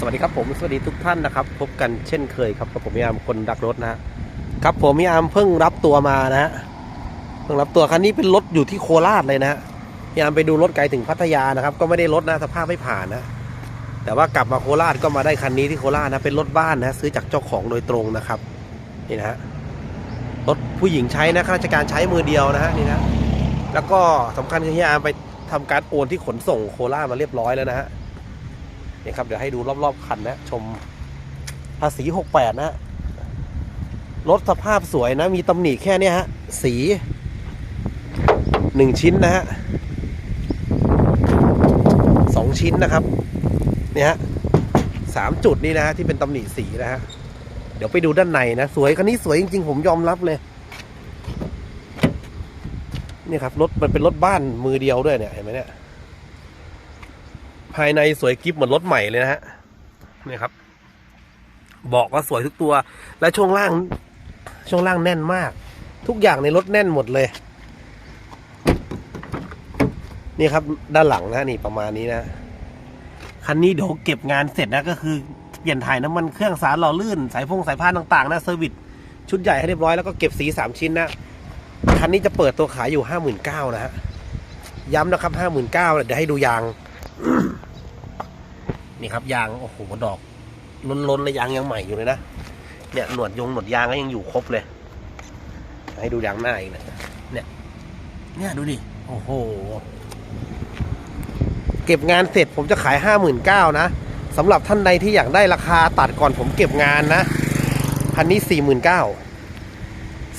สวัสดีครับผมสวัสดีทุกท่านนะครับ พบกันเช่นเคยครับกับผมพี่อามคนดักรถนะฮะครับผมพี่อามเพิ่งรับตัวมานะฮะเพิ่งรับตัวคันนี้เป็นรถอยู่ที่โคราชเลยนะฮะพี่อามไปดูรถไกลถึงพัทยานะครับ ก็ไม่ได้รถนะสภาพไม่ผ่านนะแต่ว่ากลับมาโคราชก็มาได้คันนี้ที่โคราชนะเป็นรถบ้านนะซื้อจากเจ้าของโดยตรงนะครับนี่นะฮะรถผู้หญิงใช้นะข้าราชการใช้มือเดียวนะฮะนี่นะแล้วก็สำคัญคือพี่อามไปทำการโอนที่ขนส่งโคราชมาเรียบร้อยแล้วนะฮะ นี่ครับเดี๋ยวให้ดูรอบๆคันนะชมภาษี68นะฮะรถสภาพสวยนะ มีตำหนิแค่เนี้ยฮะ สีหนึ่งชิ้นนะฮะสองชิ้นนะครับ เนี่ยฮะสามจุดนี้นะฮะที่เป็นตำหนิสีนะฮะ เดี๋ยวไปดูด้านในนะ สวยคันนี้สวยจริงๆ ผมยอมรับเลย นี่ครับรถมันเป็นรถบ้านมือเดียวด้วยเนี่ยเห็นไหมเนี่ย ภายในสวยกิฟเหมือนรถใหม่เลยนะฮะนี่ครับบอกว่าสวยทุกตัว และช่วงล่าง ช่วงล่างแน่นมาก ทุกอย่างในรถแน่นหมดเลย นี่ครับด้านหลังนะนี่ประมาณนี้นะคันนี้เดี๋ยวเก็บงานเสร็จนะก็คือเปลี่ยนถ่ายน้ำมันเครื่องสารหล่อลื่น สายพงสายพานต่างๆนะเซอร์วิสชุดใหญ่ให้เรียบร้อยแล้วก็เก็บสีสามชิ้นนะคันนี้จะเปิดตัวขายอยู่ห้าหมื่นเก้านะฮะย้ำนะครับห้าหมื่นเก้าเดี๋ยวให้ดูยาง นี่ครับยางโอ้โหดอกล้นๆเลยยางยังใหม่อยู่เลยนะเนี่ยหนวดยงหนวดยางก็ยังอยู่ครบเลย ให้ดูยางหน้าอีกนะเนี่ย เนี่ยดูดิโอ้โหเก็บงานเสร็จผมจะขายห้าหมื่นเก้านะสำหรับท่านใดที่อยากได้ราคาตัดก่อนผมเก็บงานนะคันนี้สี่หมื่นเก้า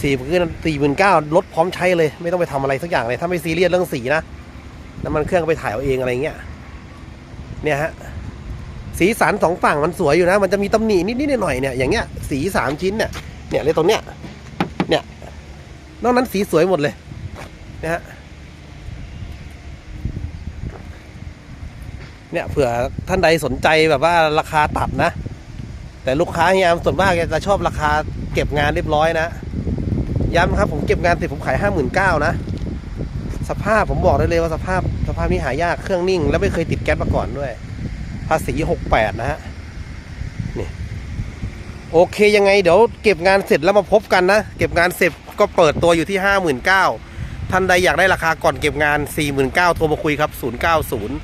สี่คือสี่หมื่นเก้าลดพร้อมใช้เลย ไม่ต้องไปทำอะไรสักอย่างเลย ถ้าไม่ซีเรียสเรื่องสีนะน้ำมันเครื่องไปถ่ายเอาเองอะไรเงี้ยเนี่ยฮะ สีสันสองฝั่งมันสวยอยู่นะ มันจะมีตำหนินิดๆหน่อยๆเนี่ยอย่างเงี้ยสีสามชิ้นเนี่ยเนี่ยเลยตรงเนี้ยเนี่ยนอกนั้นสีสวยหมดเลยนะฮะเนี่ยเผื่อท่านใดสนใจแบบว่าราคาตัดนะ แต่ลูกค้าเฮียมส่วนมากจะชอบราคาเก็บงานเรียบร้อยนะ ย้ำครับผมเก็บงานเสร็จผมขายห้าหมื่นเก้านะ สภาพผมบอกได้เลยว่าสภาพสภาพนี้หายากเครื่องนิ่ง แล้วไม่เคยติดแก๊สมาก่อนด้วย ภาษีหกแปดนะฮะ นี่ โอเคยังไง เดี๋ยวเก็บงานเสร็จแล้วมาพบกันนะ เก็บงานเสร็จก็เปิดตัวอยู่ที่ห้าหมื่นเก้าท่านใดอยากได้ราคาก่อนเก็บงานสี่หมื่นเก้าโทรมาคุยครับศูนย์เก้าศูนย์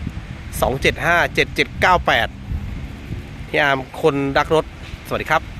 สองเจ็ดห้าเจ็ดเจ็ดเก้าแปดพี่อาร์มคนรักรถ สวัสดีครับ